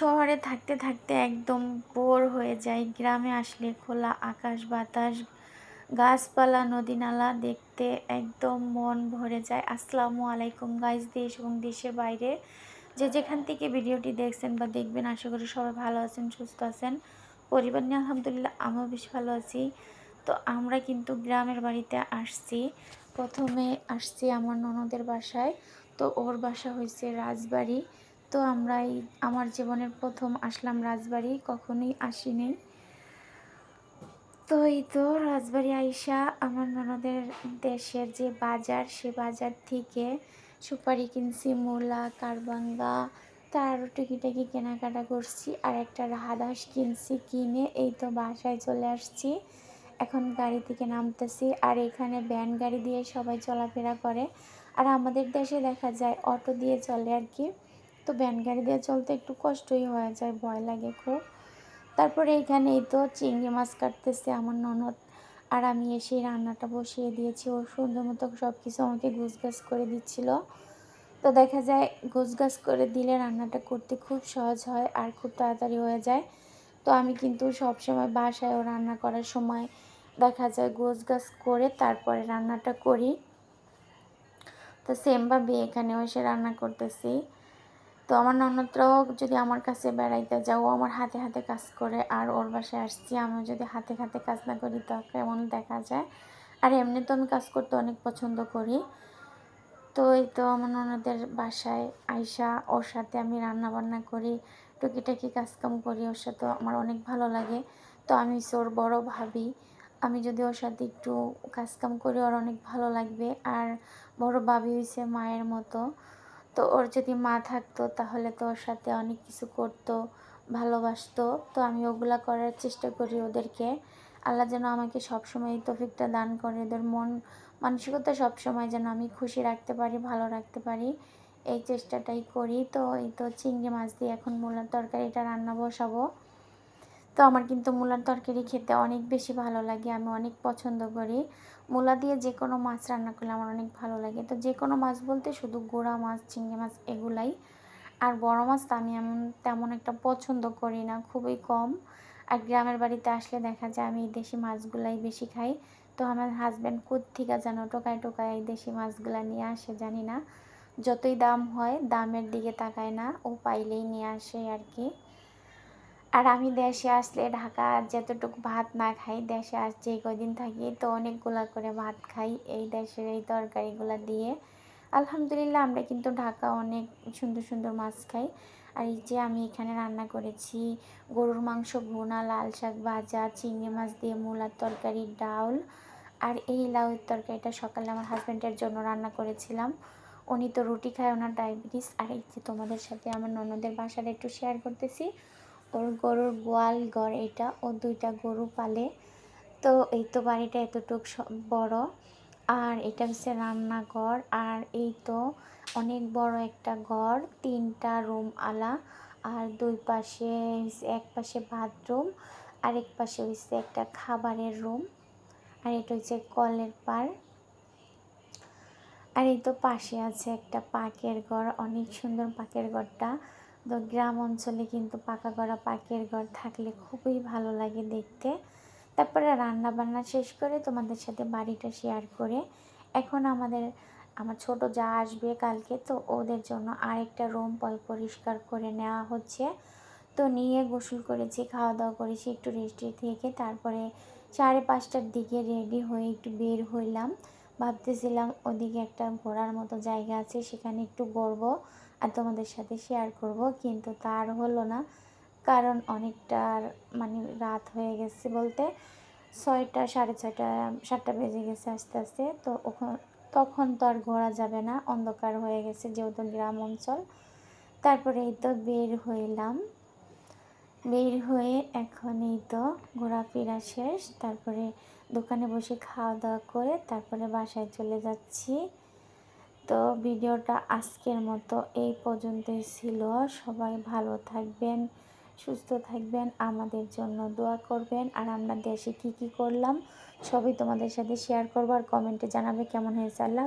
শহরে থাকতে থাকতে একদম বোর হয়ে যায়। গ্রামে আসলে খোলা আকাশ, বাতাস, গাছপালা নদী নালা দেখতে একদম মন ভরে যায়। আসসালামু আলাইকুম গাইজ দেশ এবং দেশের বাইরে। যে যেখান থেকে ভিডিওটি দেখছেন বা দেখবেন, আশা করি সবাই ভালো আছেন, সুস্থ আছেন। পরিবার নিয়ে আলহামদুলিল্লাহ আমিও বেশ ভালো আছি। তো আমরা কিন্তু গ্রামের বাড়িতে আসছি। প্রথমে আসছি আমার ননদের বাসায়। তো ওর বাসা হয়েছে রাজবাড়ি। তো আমরা এই আমার জীবনের প্রথম আসলাম রাজবাড়ি, কখনোই আসিনি। তো এই তো রাজবাড়ি আইসা আমার ননদের দেশের যে বাজার, সে বাজার থেকে সুপারি কিনছি, মূলা, কারবাঙ্গা, তার টুকিটাকি কেনাকাটা করছি, আর একটা রাহাদাস কিনছি, কিনে এই তো বাসায় চলে আসছি। এখন গাড়ি থেকে নামতেছি, আর এখানে ভ্যান গাড়ি দিয়ে সবাই চলাফেরা করে। আর আমাদের দেশে দেখা যায়, অটো দিয়ে চলে আর কি। তো ভ্যান গাড়ি দিয়ে চলতে একটু কষ্টই হয়ে যায়, ভয় লাগে খুব। তারপরে এখানে এই তো চিংড়ি মাছ কাটতেছে আমার ননদ। আর আমি এসে রান্নাটা বসিয়ে দিয়েছি ওর সুন্দর মতো সব কিছু আমাকে গুছগাছ করে দিচ্ছিল। তো দেখা যায় গুছগাছ করে দিলে রান্নাটা করতে খুব সহজ হয় আর খুব তাড়াতাড়ি হয়ে যায়। তো আমি কিন্তু সবসময় বাসায়ও রান্না করার সময় দেখা যায় গোছগাছ করে তারপরে রান্নাটা করি। তো সেমভাবে এখানেও এসে রান্না করতেছি। তো আমার ননদরাও যদি আমার কাছে বেড়াইতে যাও আমার হাতে হাতে কাজ করে, আর ওর বাসায় আসছি, আমিও যদি হাতে হাতে কাজ না করি, তো কেমন দেখা যায়? আর এমনি তো আমি কাজ করতে অনেক পছন্দ করি। তো এই তো আমার ননদের বাসায় আইসা ওর সাথে আমি রান্না বান্না করি, টুকিটাকি কাজকাম করি, ওর সাথে আমার অনেক ভালো লাগে। তো আমি ওর বড় ভাবি, আমি যদি ওর সাথে একটু কাজকাম করি, ওর অনেক ভালো লাগবে। আর বড় ভাবি হয়েছে মায়ের মতো। তো ওর যদি মা থাকতো তাহলে তো ওর সাথে অনেক কিছু করতো, ভালোবাসতো। তো আমি ওগুলা করার চেষ্টা করি ওদেরকে। আল্লাহ যেন আমাকে সবসময় এই তফিকটা দান করে, ওদের মন মানসিকতা সবসময় যেন আমি খুশি রাখতে পারি, ভালো রাখতে পারি। এই চেষ্টাটাই করি। তো এই তো চিংড়ি মাছ দিয়ে এখন মূলার তরকারিটা রান্না বসাবো। তো আমার কিন্তু মূলার তরকারি খেতে অনেক বেশি ভালো লাগে, আমি অনেক পছন্দ করি। মূলা দিয়ে যে কোনো মাছ রান্না করলে আমার অনেক ভালো লাগে। তো যে কোনো মাছ বলতে শুধু গোড়া মাছ, চিংড়ি মাছ এগুলাই। আর বড় মাছ তো আমি এমন, তেমন একটা পছন্দ করি না, খুবই কম। আর গ্রামের বাড়িতে আসলে দেখা যায় আমি দেশি মাছগুলাই বেশি খাই। তো আমার হাজব্যান্ড কোথেকে যেন টোকায় টোকায় এই দেশি মাছগুলা নিয়ে আসে জানি না। যতই দাম হয়, দামের দিকে তাকায় না, ও পাইলেই নিয়ে আসে আর কি। আর আমি দেশে আসলে ঢাকা যতটুকু ভাত না খাই, দেশে আস যে কদিন থাকি, তো অনেকগুলা করে ভাত খাই এই দেশের এই তরকারিগুলো দিয়ে। আলহামদুলিল্লাহ আমরা কিন্তু ঢাকা অনেক সুন্দর সুন্দর মাছ খাই। আর এই যে আমি এখানে রান্না করেছি গরুর মাংস ভুনা, লাল শাক ভাজা, চিংড়ি মাছ দিয়ে মূলার তরকারি, ডাউল। আর এই লাউয়ের তরকারিটা সকালে আমার হাজব্যান্ডের জন্য রান্না করেছিলাম। উনি তো রুটি খায়, ওনার ডায়াবেটিস। আর এই যে তোমাদের সাথে আমার ননদের বাসাটা একটু শেয়ার করতেছি। ওর গরুর গোয়াল ঘর এটা ও দুইটা গরু পালে। তো এই তো বাড়িটা এতটুক বড়। আর এটা হচ্ছে রান্নাঘর। আর এই তো অনেক বড় একটা ঘর, তিনটা রুম আলা। আর দুই পাশে এক পাশে বাথরুম আরেক পাশে হচ্ছে একটা খাবারের রুম। আর এটা হচ্ছে কলের পার। আর এই তো পাশে আছে একটা পাকের ঘর, অনেক সুন্দর পাকের ঘরটা। তো গ্রাম অঞ্চলে কিন্তু পাকা করা পাকের ঘর থাকলে খুবই ভালো লাগে দেখতে। তারপরে রান্না বান্না শেষ করে তোমাদের সাথে বাড়িটা শেয়ার করে। এখন আমাদের, আমার ছোট যা আসবে কালকে, তো ওদের জন্য আরেকটা রুম পরিষ্কার করে নেওয়া হচ্ছে। তো নিয়ে গোসল করেছি খাওয়া দাওয়া করেছি, একটু রেস্টে থেকে তারপরে সাড়ে পাঁচটার দিকে রেডি হয়ে একটু বের হইলাম। ভাবতেছিলাম ওদিকে একটা ঘোরার মতো জায়গা আছে, সেখানে একটু ঘুরবো। আর তোমাদের সাথে শেয়ার করব, কিন্তু তার হলো না। কারণ অনেকটা মানে রাত হয়ে গেছে বলতে ছয়টা, সাড়ে ছয়টা, সাতটা বেজে গেছে আস্তে আস্তে। তো ওখান তখন তো আর ঘোরা যাবে না, অন্ধকার হয়ে গেছে যেহেতু গ্রাম অঞ্চল। তারপরে এই তো বের হইলাম। বের হয়ে এখন এই তো ঘোরাফেরা শেষ। তারপরে দোকানে বসে খাওয়া দাওয়া করে তারপরে বাসায় চলে যাচ্ছি। তো ভিডিওটা আজকের মতো এই পর্যন্তই ছিল। সবাই ভালো থাকবেন, সুস্থ থাকবেন, আমাদের জন্য দোয়া করবেন। আর আমরা দেশে কি কি করলাম, সবই তোমাদের সাথে শেয়ার করব। আর কমেন্টে জানাবে কেমন হয়েছে। আল্লাহ